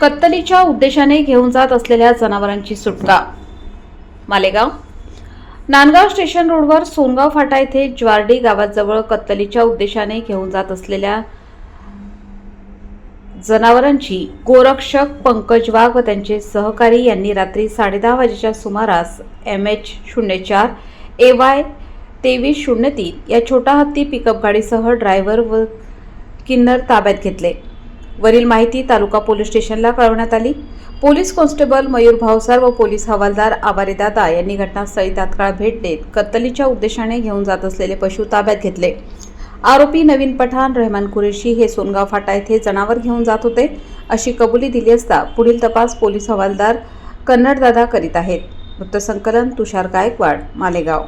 कत्तलीच्या उद्देशाने घेऊन जात असलेल्या जनावरांची सुटका. मालेगाव. नांदगाव स्टेशन रोडवर सोनगाव फाटा येथे ज्वारडी गावाजवळ कत्तलीच्या उद्देशाने घेऊन जात असलेल्या जनावरांची गोरक्षक पंकज वाघ व त्यांचे सहकारी यांनी रात्री साडेदहा वाजेच्या सुमारास एम एच शून्य चार ए वाय तेवीस शून्य तीन या छोटा हत्ती पिकअप गाडीसह ड्रायव्हर व किन्नर ताब्यात घेतले. वरील माहिती तालुका पोलीस स्टेशनला कळवण्यात आली. पोलीस कॉन्स्टेबल मयूर भावसार व पोलीस हवालदार आवारेदादा यांनी घटनास्थळी तात्काळ भेट देत कत्तलीच्या उद्देशाने घेऊन जात असलेले पशु ताब्यात घेतले. आरोपी नवीन पठाण रहमान कुरेशी हे सोनगाव फाटा येथे जनावर घेऊन जात होते अशी कबुली दिली असता पुढील तपास पोलीस हवालदार कन्नडदादा करीत आहेत. वृत्तसंकलन तुषार गायकवाड मालेगाव.